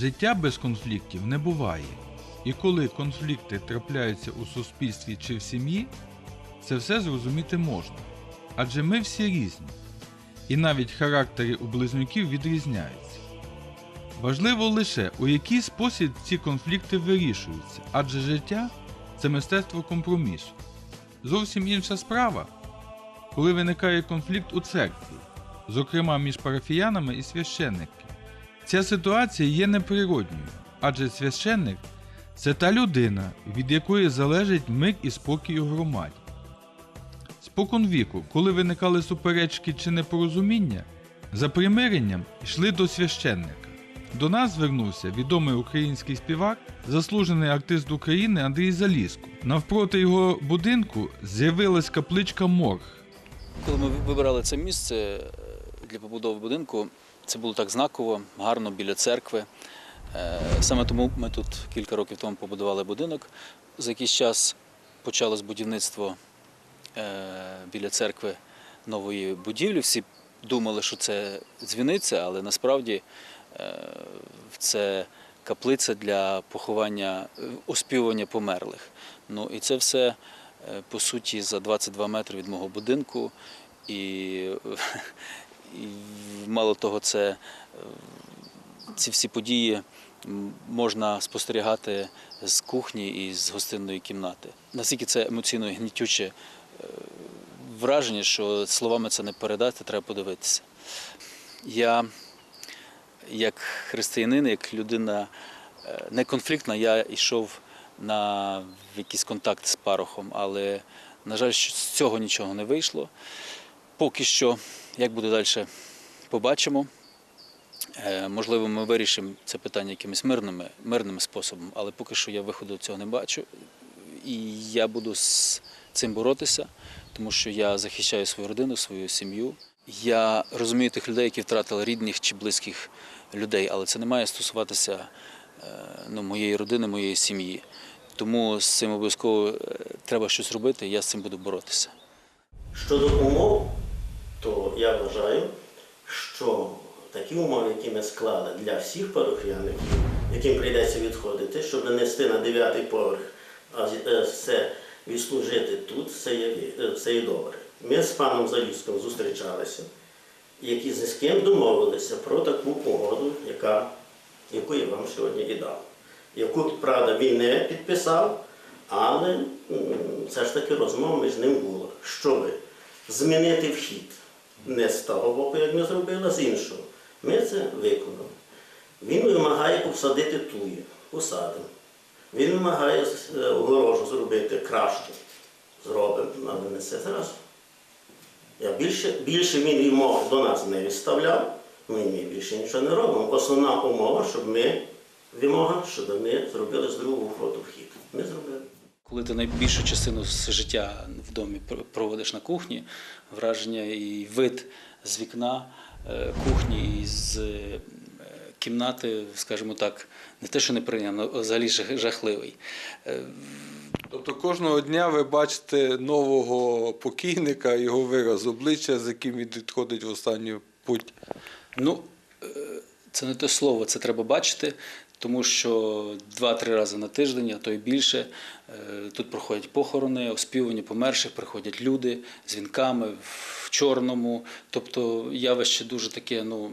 Життя без конфліктів не буває. І коли конфлікти трапляються у суспільстві чи в сім'ї, це все зрозуміти можна. Адже ми всі різні. І навіть характери у близнюків відрізняються. Важливо лише, у який спосіб ці конфлікти вирішуються, адже життя це мистецтво компромісу. Зовсім інша справа, коли виникає конфлікт у церкві, зокрема між парафіянами і священниками. Ця ситуація є неприродньою, адже священник це та людина, від якої залежить мир і спокій у громаді. Спокон віку, коли виникали суперечки чи непорозуміння, за примиренням йшли до священника. До нас звернувся відомий український співак, заслужений артист України Андрій Заліско. Навпроти його будинку з'явилась капличка Морг. Коли ми вибирали це місце е, для побудови будинку, це було так знаково, гарно біля церкви. Е, Саме тому ми тут кілька років тому побудували будинок. За якийсь час почалось будівництво е, біля церкви нової будівлі. Всі думали, що це дзвіниця, але насправді е, це каплиця для поховання, оспівування померлих. Ну і це все по суті за 22 метри від мого будинку. І, і мало того, це е, ці всі події можна спостерігати з кухні і з гостинної кімнати. Наскільки це емоційно гнітюче е, враження, що словами це не передати, треба подивитися. Я як християнин, як людина е, не конфліктна, я йшов на якийсь контакт з парохом, але, на жаль, з цього нічого не вийшло. Поки що, як буде далі, побачимо. Е, Можливо, ми вирішимо це питання якимись мирними, мирним способом, але поки що я виходу цього не бачу. І я буду з цим боротися, тому що я захищаю свою родину, свою сім'ю. Я розумію тих людей, які втратили рідних чи близьких людей, але це не має стосуватися е, ну, моєї родини, моєї сім'ї. Тому з цим обов'язково е, треба щось робити, я з цим буду боротися. Щодо умов, то я вважаю, що такі умови, які ми склали для всіх парохіяників, яким прийдеться відходити, щоб нести на дев'ятий поверх, а е, все відслужити тут, це є, е, це є добре. Ми з паном Заліском зустрічалися, які з ким домовилися про таку угоду, яка, яку я вам сьогодні і дав. Яку, правда, він не підписав, але все ж таки розмова між ним була, щоб змінити вхід не з того боку, як ми зробили, а з іншого. Ми це виконали. Він вимагає посадити туї, посадимо. Він вимагає е, огорожу зробити кращу. Зробимо, але не це зразу. Я більше, більше він вимог до нас не відставляв, ми більше нічого не робимо. Основна умова, щоб ми, вимога, щоб ми зробили з другого входу вхід. Ми зробили. Коли ти найбільшу частину життя в домі проводиш на кухні, враження і вид з вікна е, кухні і з е, кімнати, скажімо так, не те, що неприємно, а взагалі жахливий. Е, Тобто кожного дня ви бачите нового покійника, його вираз обличчя, з яким він відходить в останню путь. Ну, це не те слово, це треба бачити, тому що два-три рази на тиждень, а то й більше, е, тут проходять похорони, оспівування померших, приходять люди з вінками в чорному. Тобто явище дуже таке ну,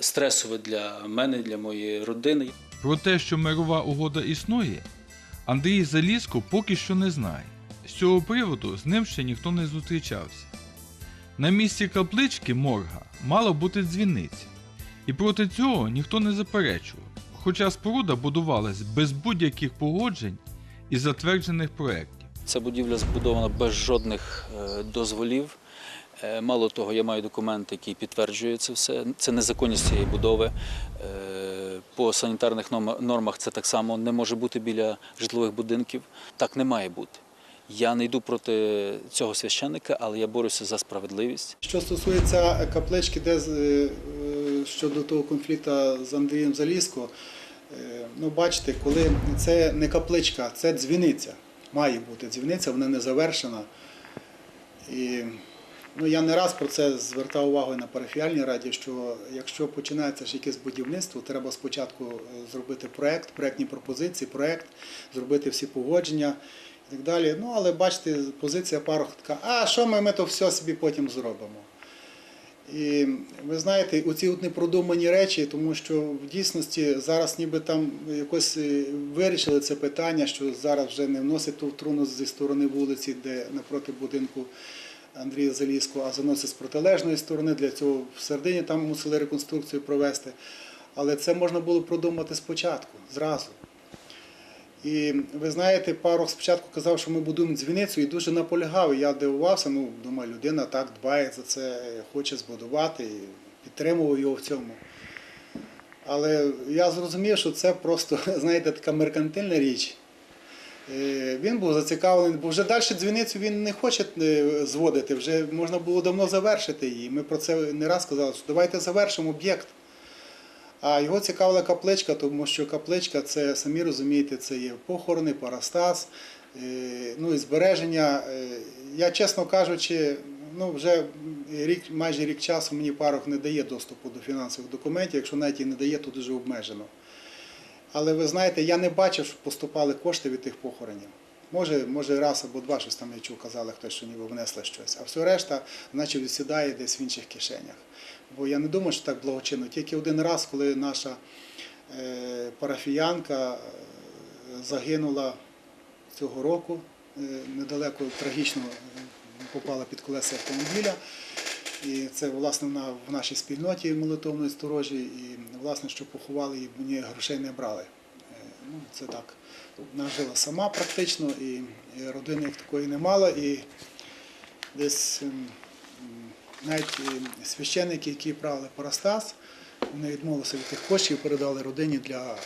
стресове для мене, для моєї родини. Про те, що мирова угода існує, Андрій Заліско поки що не знає. З цього приводу з ним ще ніхто не зустрічався. На місці каплички морга мала бути дзвіниця, і проти цього ніхто не заперечував, хоча споруда будувалась без будь-яких погоджень і затверджених проєктів. Ця будівля збудована без жодних е, дозволів. Е, Мало того, я маю документ, який підтверджує це все. Це незаконність цієї будови. Е, По санітарних нормах це так само не може бути біля житлових будинків. Так не має бути. Я не йду проти цього священника, але я борюся за справедливість. Що стосується каплички, де щодо того конфлікту з Андрієм Заліско, е, ну бачите, коли це не капличка, це дзвіниця. Має бути дзвіниця, вона не завершена. І Ну, я не раз про це звертав увагу на парафіальній раді, що якщо починається ж якесь будівництво, треба спочатку е, зробити проект, проектні пропозиції, проект, зробити всі погодження і так далі. Ну, але бачите, позиція парох така, а що ми, ми то все собі потім зробимо. І ви знаєте, оці от непродумані речі, тому що в дійсності зараз ніби там якось е, вирішили це питання, що зараз вже не вносять ту труну зі сторони вулиці, де напроти будинку Андрія Залізького, а заносять з протилежної сторони. Для цього в середині там мусили реконструкцію провести. Але це можна було продумати спочатку, зразу. І ви знаєте, парох спочатку казав, що ми будуємо дзвіницю і дуже наполягав. Я дивувався, ну, думаю, людина так дбає за це, хоче збудувати, і підтримував його в цьому. Але я зрозумів, що це просто, знаєте, така меркантильна річ. Е, Він був зацікавлений, бо вже далі дзвіницю він не хоче е, зводити, вже можна було давно завершити її. Ми про це не раз казали, що давайте завершимо об'єкт. А його цікавила капличка, тому що капличка це, самі розумієте, це є похорони, парастас, е, ну і збереження. Е, Я, чесно кажучи, ну вже рік, майже рік часу мені парох не дає доступу до фінансових документів, якщо навіть і не дає, то дуже обмежено. Але ви знаєте, я не бачив, що поступали кошти від тих похоронів. Може, може раз або два щось там я чув, казали хтось, що ніби внесли щось. А все решта, наче відсідає десь в інших кишенях. Бо я не думаю, що так благочинно. Тільки один раз, коли наша е, парафіянка е, загинула цього року, е, недалеко трагічно попала під колеса автомобіля. І це власне в нашій спільноті молитовної сторожі, і власне, що поховали її, мені грошей не брали. Ну, це так. Вона жила сама практично, і, родини як такої не мала. І десь ем, навіть е, священники, які правили Парастас, вони відмовилися від тих коштів, і передали родині для е,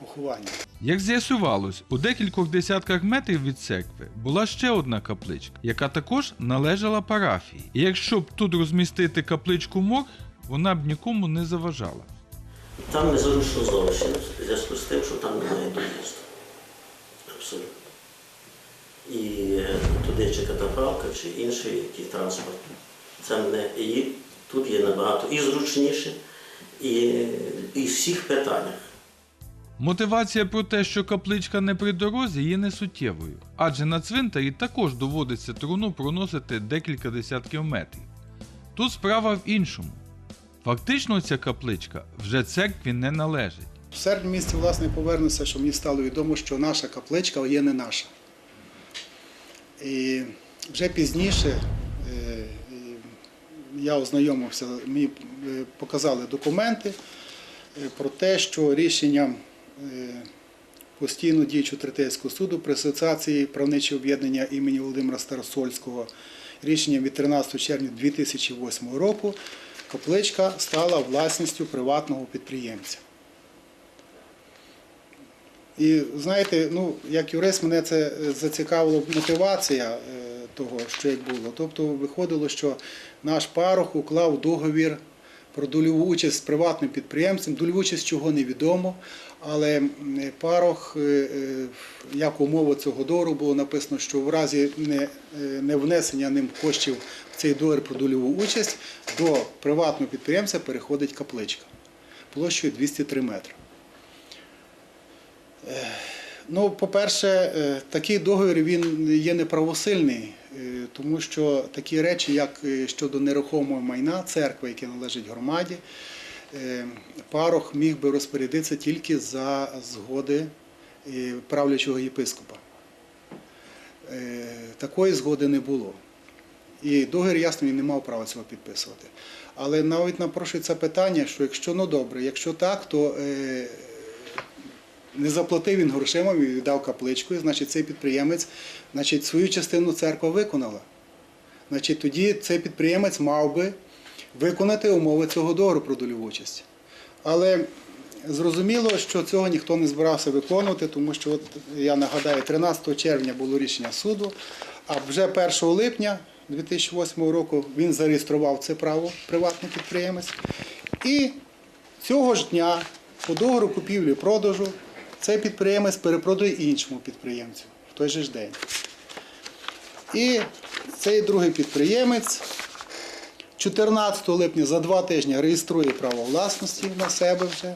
поховання. Як з'ясувалось, у декількох десятках метрів від церкви була ще одна капличка, яка також належала парафії. І якщо б тут розмістити капличку мор, вона б нікому не заважала. Там незручно зовсім, в зв'язку з тим, що там немає доїзду. Абсолютно. І е, туди чи катафалка, чи інший який транспорт. Це не і тут є набагато і зручніше, і, і всіх питаннях. Мотивація про те, що капличка не при дорозі, є несуттєвою, адже на цвинтарі також доводиться труну проносити декілька десятків метрів. Тут справа в іншому. Фактично ця капличка вже церкві не належить. В серпні місяці, власне, повернуся, що мені стало відомо, що наша капличка є не наша. І вже пізніше е, я ознайомився, мені е, показали документи е, про те, що рішенням постійно діючого третейського суду при асоціації правничого об'єднання імені Володимира Старосольського рішенням від 13 червня 2008 року капличка стала власністю приватного підприємця. І знаєте, ну як юрист мене це е, зацікавила мотивація е, того, що як було. Тобто виходило, що наш парох уклав договір про дольову участь з приватним підприємцем. Дольову участь чого невідомо, але парох, е, як умова цього договору було написано, що в разі не, е, не внесення ним коштів цей договір про дольову участь до приватного підприємця переходить капличка площею 203 метри. Ну, по-перше, е, такий договір він є неправосильний, е, тому що такі речі, як е, щодо нерухомого майна церкви, яке належить громаді, е, парох міг би розпорядитися тільки за згоди е, правлячого єпископа. Е, Такої згоди не було. І договір, ясно, він не мав права цього підписувати. Але навіть напрошується питання, що якщо ну добре, якщо так, то е, не заплатив він грошима, він віддав капличку, і, значить цей підприємець значить, свою частину церква виконала. Значить, тоді цей підприємець мав би виконати умови цього договору про дольову участь. Але зрозуміло, що цього ніхто не збирався виконувати, тому що, от, я нагадаю, 13 червня було рішення суду, а вже 1 липня 2008 року він зареєстрував це право приватний підприємець. І цього ж дня по договору купівлі-продажу цей підприємець перепродає іншому підприємцю в той же ж день. І цей другий підприємець 14 липня за два тижні реєструє право власності на себе вже.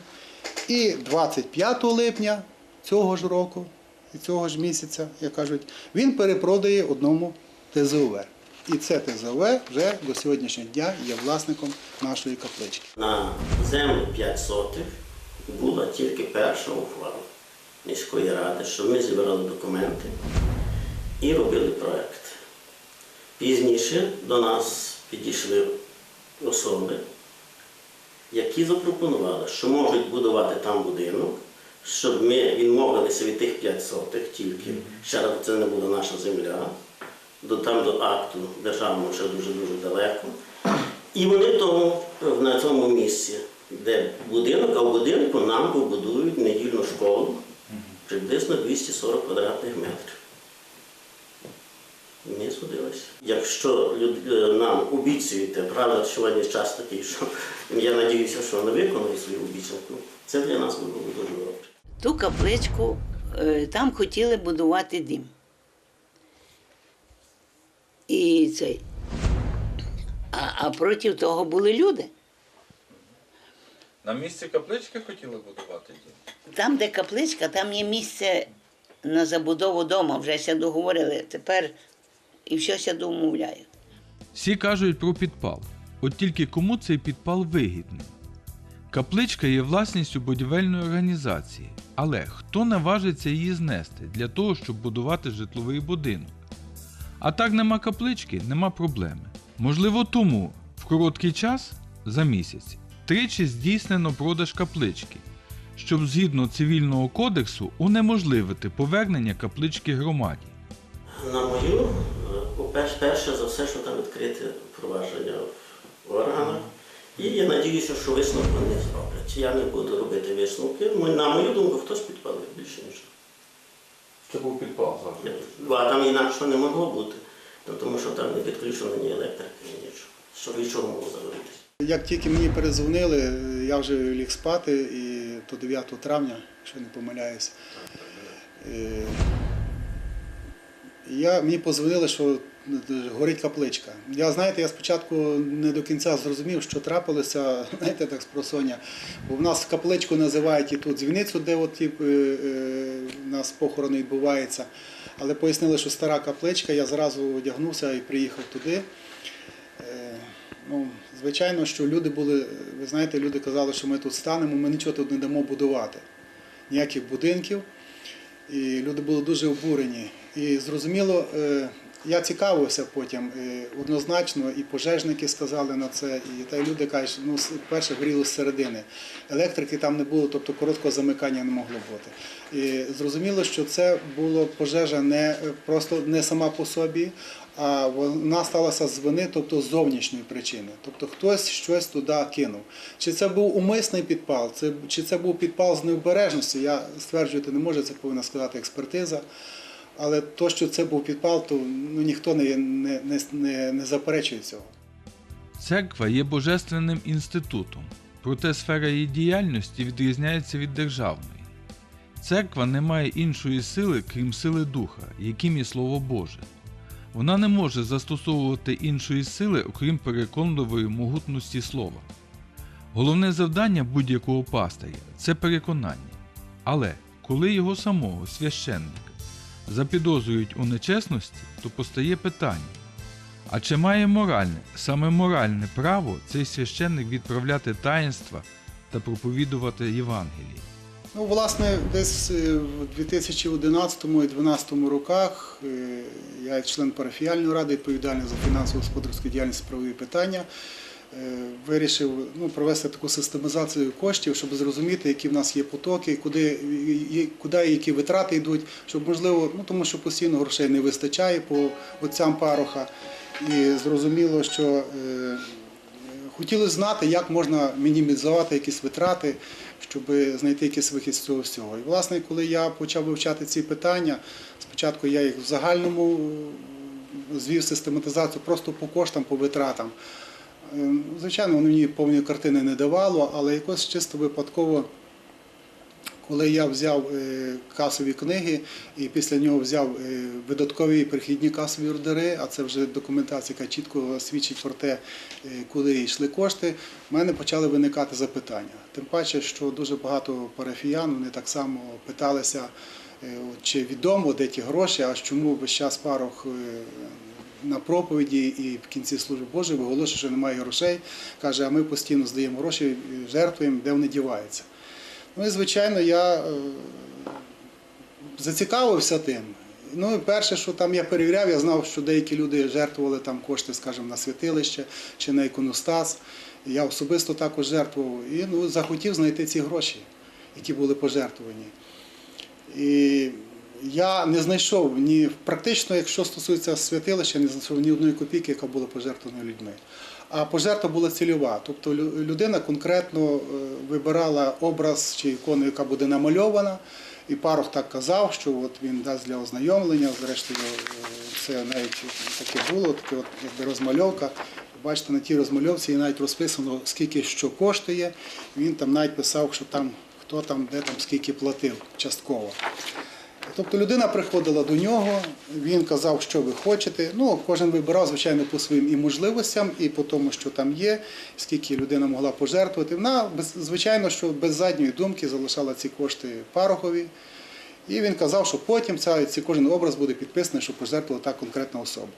І 25 липня цього ж року, і цього ж місяця, як кажуть, він перепродає одному ТЗОВ. І це ТЗОВ вже до сьогоднішнього дня є власником нашої каплички. На землю 5 сотих була тільки перша ухвала міської ради, що ми зібрали документи і робили проект. Пізніше до нас підійшли особи, які запропонували, що можуть будувати там будинок, щоб ми відмовилися від тих 5 сотих тільки. Ще раз це не була наша земля. До, там до акту державного ще дуже-дуже далеко. І вони тому, на цьому місці, де будинок, а в будинку нам побудують недільну школу приблизно 240 квадратних метрів. Ми судилися. Якщо е, нам обіцюєте, правда, сьогодні час такий, що я надіюся, що вони виконують свою обіцянку, це для нас було дуже добре. Ту капличку е, там хотіли будувати дім. І цей. А, а проти того були люди. На місці каплички хотіли будувати дім? Там, де капличка, там є місце на забудову дому. Вже ся договорили. Тепер і все ся домовляють. Всі кажуть про підпал. От тільки кому цей підпал вигідний? Капличка є власністю будівельної організації, але хто наважиться її знести для того, щоб будувати житловий будинок? А так нема каплички, нема проблеми. Можливо, тому в короткий час за місяць тричі здійснено продаж каплички, щоб згідно цивільного кодексу унеможливити повернення каплички громаді. На мою, е, перше за все, що там відкрите провадження в органах. І я надіюся, що висновок вони зроблять. Я не буду робити висновки. На мою думку, хтось підпалив більше ніж. Це був підпал завжди. А там інакше не могло бути, Ну, тому що там не підключено ні електрики, ні нічого. Що від чого могло заводитися? Як тільки мені перезвонили, я вже ліг спати, і то 9 травня, якщо не помиляюсь. Е, Я, мені позвонили, що горить капличка. Я, знаєте, я спочатку не до кінця зрозумів, що трапилося, знаєте, так з просоння. Бо в нас капличку називають і тут дзвіницю, де от, ті, е, е, у нас похорон відбувається. Але пояснили, що стара капличка, я зразу одягнувся і приїхав туди. Е, Ну, звичайно, що люди були, ви знаєте, люди казали, що ми тут станемо, ми нічого тут не дамо будувати, ніяких будинків. І люди були дуже обурені. І зрозуміло, е, я цікавився потім е, однозначно, і пожежники сказали на це, і та й люди кажуть, ну перше горіло зсередини. Електрики там не було, тобто короткого замикання не могло бути. І зрозуміло, що це була пожежа не е, просто не сама по собі, а вона сталася з вини, тобто з зовнішньої причини. Тобто хтось щось туди кинув. Чи це був умисний підпал, чи це був підпал з необережності, я стверджувати не можу, це повинна сказати експертиза. Але то, що це був підпал, то ну, ніхто не, не, не, не, заперечує цього. Церква є божественним інститутом, проте сфера її діяльності відрізняється від державної. Церква не має іншої сили, крім сили Духа, яким є Слово Боже. Вона не може застосовувати іншої сили, окрім переконливої могутності слова. Головне завдання будь-якого пастиря це переконання. Але коли його самого священника запідозрюють у нечесності, то постає питання. А чи має моральне, саме моральне право цей священник відправляти таїнства та проповідувати Євангеліє? Ну, власне, десь е, в 2011 і 2012 роках е, я, як член парафіяльної ради, відповідальний за фінансово-господарську діяльність правові питання, вирішив ну, провести таку систематизацію коштів, щоб зрозуміти, які в нас є потоки, куди, куди які витрати йдуть, щоб можливо, ну тому що постійно грошей не вистачає по отцям пароха. І зрозуміло, що е, Хотіли знати, як можна мінімізувати якісь витрати, щоб знайти якийсь вихід з цього всього. І, власне, коли я почав вивчати ці питання, спочатку я їх в загальному е, звів систематизацію просто по коштам, по витратам. Е, Звичайно, воно мені повної картини не давало, але якось чисто випадково Коли я взяв е, касові книги і після нього взяв е, видаткові і перехідні касові ордери, а це вже документація, яка чітко свідчить про те, куди йшли кошти, в мене почали виникати запитання. Тим паче, що дуже багато парафіян вони так само питалися, чи відомо, де ті гроші, а чому весь час парох на проповіді і в кінці служби Божої виголошує, що немає грошей. Каже, а ми постійно здаємо гроші, жертвуємо, де вони діваються. Ну і звичайно, я е, зацікавився тим. Ну і перше, що там я перевіряв, я знав, що деякі люди жертвували там кошти, скажімо, на святилище чи на іконостас. Я особисто також жертвував і ну, захотів знайти ці гроші, які були пожертвовані. І я не знайшов ні практично, якщо стосується святилища, не знайшов ні одної копійки, яка була пожертвована людьми. А пожертва була цільова. Тобто людина конкретно е, вибирала образ чи ікону, яка буде намальована. І парох так казав, що от він дасть для ознайомлення. Зрештою, е, це навіть таке було, таке от розмальовка. Бачите, на тій розмальовці і навіть розписано, скільки що коштує. Він там навіть писав, що там хто там, де там скільки платив частково. Тобто людина приходила до нього, він казав, що ви хочете. Ну, кожен вибирав, звичайно, по своїм і можливостям, і по тому, що там є, скільки людина могла пожертвувати. Вона, звичайно, що без задньої думки залишала ці кошти парохові. І він казав, що потім ця, ці, кожен образ буде підписаний, що пожертвувала та конкретна особа.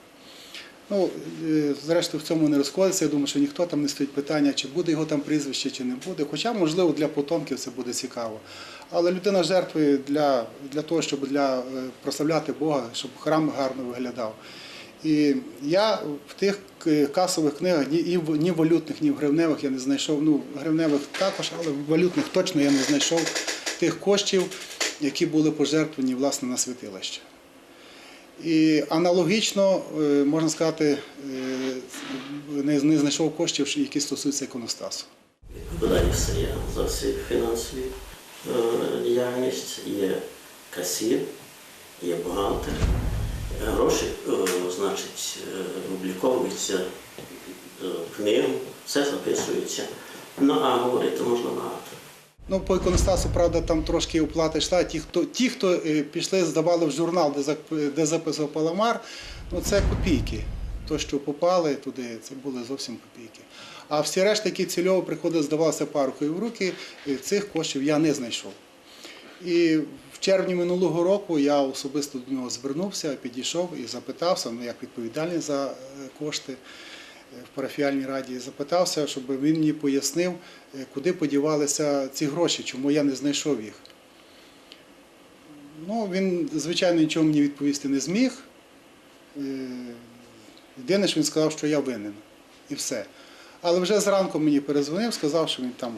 Ну, е, зрештою, в цьому не розходиться. Я думаю, що ніхто там не стоїть питання, чи буде його там прізвище, чи не буде. Хоча, можливо, для потомків це буде цікаво. Але людина жертвує для, для того, щоб для, е, прославляти Бога, щоб храм гарно виглядав. І я в тих касових книгах ні, ні валютних, ні в гривневих я не знайшов. Ну, гривневих також, але в валютних точно я не знайшов тих коштів, які були пожертвовані власне на святилище. І аналогічно, е, можна сказати, е, не, знайшов коштів, які стосуються іконостасу. Є за всі фінансові е, діяльність, є касір, є бухгалтер. Гроші, значить, обліковуються книгу, все записується. Ну, а говорити можна багато. Ну, по іконостасу, правда, там трошки оплата йшла. Ті, хто, ті, хто е, пішли, здавали в журнал, де, де записував Паламар, ну це копійки. То, що попали туди, це були зовсім копійки. А всі решта, які цільово приходили, здавалося парухою в руки, цих коштів я не знайшов. І в червні минулого року я особисто до нього звернувся, підійшов і запитався, ну як відповідальний за е, кошти в парафіальній раді, запитався, щоб він мені пояснив, е, куди подівалися ці гроші, чому я не знайшов їх. Ну, він, звичайно, нічого мені відповісти не зміг. Е, Єдине, що він сказав, що я винен. І все. Але вже зранку мені перезвонив, сказав, що він там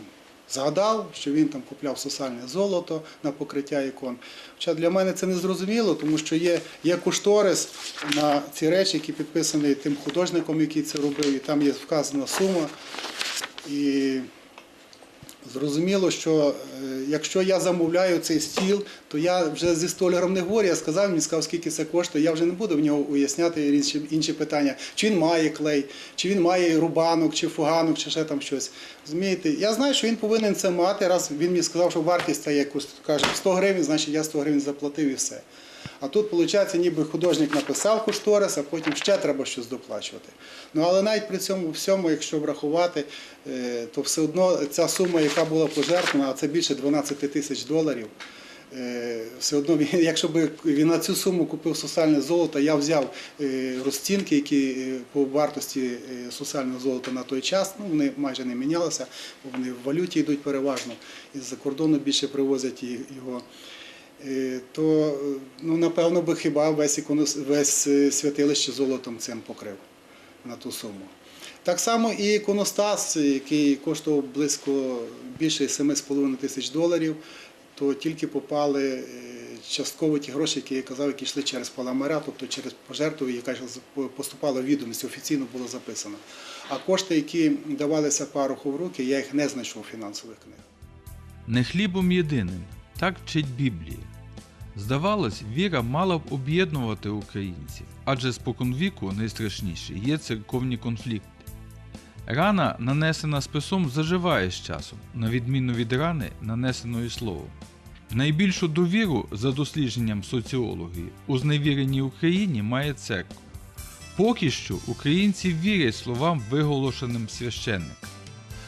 згадав, що він там купляв сосальне золото на покриття ікон. Хоча для мене це не зрозуміло, тому що є, є кошторис на ці речі, які підписані тим художником, який це робив, і там є вказана сума. І Зрозуміло, що е, якщо я замовляю цей стіл, то я вже зі столяром не говорю, я сказав, він сказав, скільки це коштує, я вже не буду в нього уясняти інші, питання, чи він має клей, чи він має рубанок, чи фуганок, чи ще там щось. Розумієте? Я знаю, що він повинен це мати, раз він мені сказав, що вартість та якось каже 100 гривень, значить я 100 гривень заплатив і все. А тут, виходить, ніби художник написав кошторис, а потім ще треба щось доплачувати. Ну але навіть при цьому всьому, якщо врахувати, е, то все одно ця сума, яка була пожертвована, а це більше 12 тисяч доларів. е, Все одно, якщо б він на цю суму купив сусальне золото, я взяв е, розцінки, які по вартості сусального золота на той час, ну вони майже не мінялися, бо вони в валюті йдуть переважно, із-за кордону більше привозять його. Е, то ну, напевно би хіба весь, іконос- весь е, святилище золотом цим покрив на ту суму. Так само і іконостас, який коштував близько більше 7,5 тисяч доларів, то тільки попали е, частково ті гроші, які я казав, які йшли через паламаря, тобто через пожертву, яка поступала в відомість, офіційно було записано. А кошти, які давалися пароху в руки, я їх не знайшов у фінансових книгах. Не хлібом єдиним, так вчить Біблія. Здавалось, віра мала б об'єднувати українців, адже споконвіку найстрашніше є церковні конфлікти. Рана, нанесена списом, заживає з часом, на відміну від рани, нанесеної словом. Найбільшу довіру за дослідженням соціології у зневіреній Україні має церква. Поки що українці вірять словам, виголошеним священника.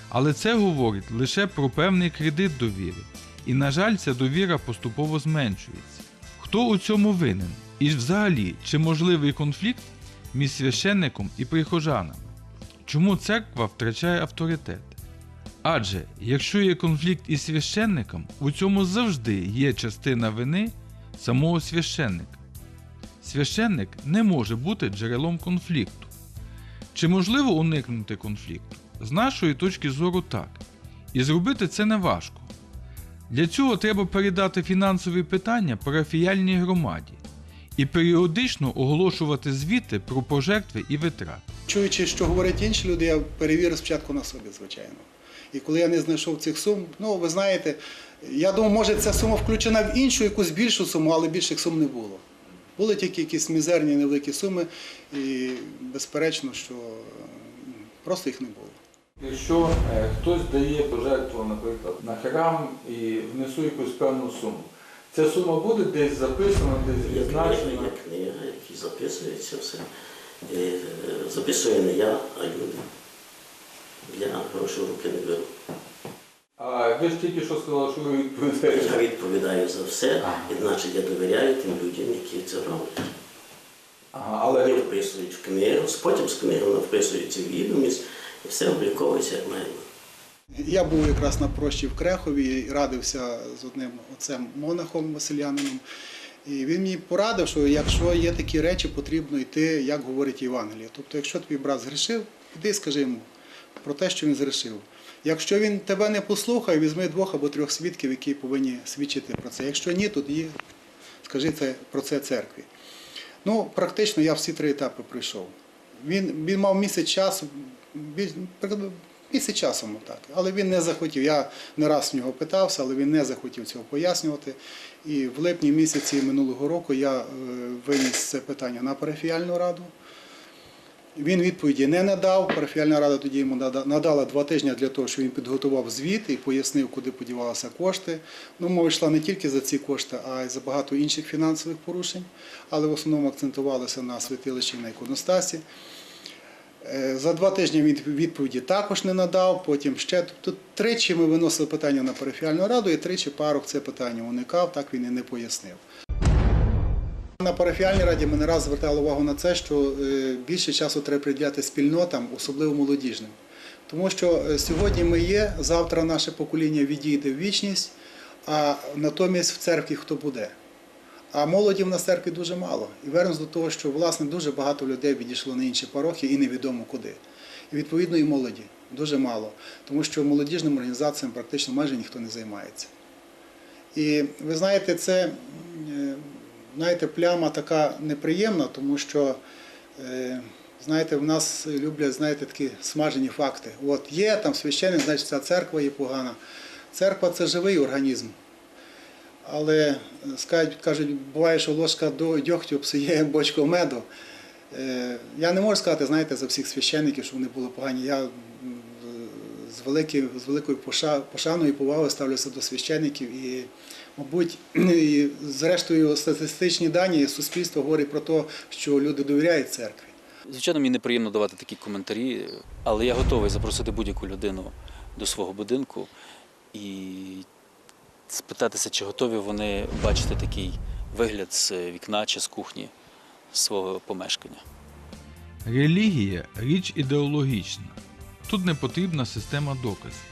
Але це говорить лише про певний кредит довіри, і, на жаль, ця довіра поступово зменшується. Хто у цьому винен? І взагалі, чи можливий конфлікт між священником і прихожанами? Чому церква втрачає авторитет? Адже якщо є конфлікт із священником, у цьому завжди є частина вини самого священника. Священник не може бути джерелом конфлікту. Чи можливо уникнути конфлікту? З нашої точки зору так. І зробити це не важко. Для цього треба передати фінансові питання парафіяльній громаді і періодично оголошувати звіти про пожертви і витрати. Чуючи, що говорять інші люди, я перевірив спочатку на собі, звичайно. І коли я не знайшов цих сум, ну ви знаєте, я думав, може ця сума включена в іншу, якусь більшу суму, але більших сум не було. Були тільки якісь мізерні невеликі суми, і безперечно, що е, просто їх не було. Якщо е, хтось дає пожертву, наприклад, на храм і внесу якусь певну суму, ця сума буде десь записана, десь Є відзначена. є книга, які записується все. І, е, записую не я, а люди. Я гроші руки не беру. А ви ж тільки що сказали, що ви відповідаєте. Я відповідаю за все, і значить я довіряю тим людям, які це роблять. Ага, Вони вписують в книгу, потім з книги воно вписується в відомість, все обліковується як має. Я був якраз на прощі в Крехові і радився з одним отцем монахом Василянином. І він мені порадив, що якщо є такі речі, потрібно йти, як говорить Євангеліє. Тобто, якщо твій брат згрішив, іди скажи йому про те, що він згрішив. Якщо він тебе не послухає, візьми двох або трьох свідків, які повинні свідчити про це. Якщо ні, тоді скажи це про це церкві. Ну, практично я всі три етапи пройшов. Він, він мав місяць часу, місяць часу, так. Але він не захотів. Я не раз в нього питався, але він не захотів цього пояснювати. І в липні місяці минулого року я е, виніс це питання на парафіяльну раду. Він відповіді не надав. Парафіальна рада тоді йому надала два тижні для того, щоб він підготував звіт і пояснив, куди подівалися кошти. Ну, мова йшла не тільки за ці кошти, а й за багато інших фінансових порушень, але в основному акцентувалися на святилищі на іконостасі. Е, За два тижні він відповіді також не надав. Потім ще тобто тричі ми виносили питання на парафіальну раду, і тричі парох це питання уникав, так він і не пояснив. На парафіальній раді ми не раз звертали увагу на це, що е, більше часу треба приділяти спільнотам, особливо молодіжним. Тому що е, сьогодні ми є, завтра наше покоління відійде в вічність, а натомість в церкві хто буде. А молоді в нас церкві дуже мало. І вернемось до того, що власне дуже багато людей відійшло на інші парохи і невідомо куди. І відповідно і молоді дуже мало, тому що молодіжним організаціям практично майже ніхто не займається. І ви знаєте, це е, знаєте, пляма така неприємна, тому що е, знаєте, в нас люблять знаєте, такі смажені факти. От є там священник, значить ця церква є погана. Церква це живий організм. Але е, кажуть, буває, що ложка до дьогтю псує бочку меду. Е, Я не можу сказати, знаєте, за всіх священників, що вони були погані. Я з, великою, з великою поша- пошаною і повагою ставлюся до священників. І, мабуть, і, зрештою, статистичні дані суспільство говорить про те, що люди довіряють церкві. Звичайно, мені неприємно давати такі коментарі, але я готовий запросити будь-яку людину до свого будинку і спитатися, чи готові вони бачити такий вигляд з вікна чи з кухні свого помешкання. Релігія річ ідеологічна. Тут не потрібна система доказів.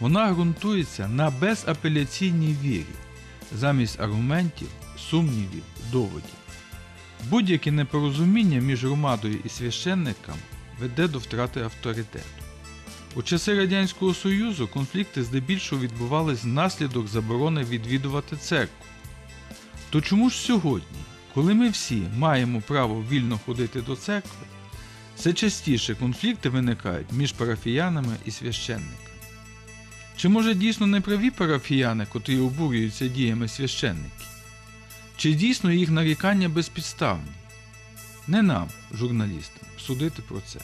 Вона ґрунтується на безапеляційній вірі, замість аргументів, сумнівів, доводів. Будь-яке непорозуміння між громадою і священником веде до втрати авторитету. У часи Радянського Союзу конфлікти здебільшого відбувались внаслідок заборони відвідувати церкву. То чому ж сьогодні, коли ми всі маємо право вільно ходити до церкви, все частіше конфлікти виникають між парафіянами і священниками? Чи може дійсно не праві парафіяни, котрі обурюються діями священників? Чи дійсно їх нарікання безпідставні? Не нам, журналістам, судити про це.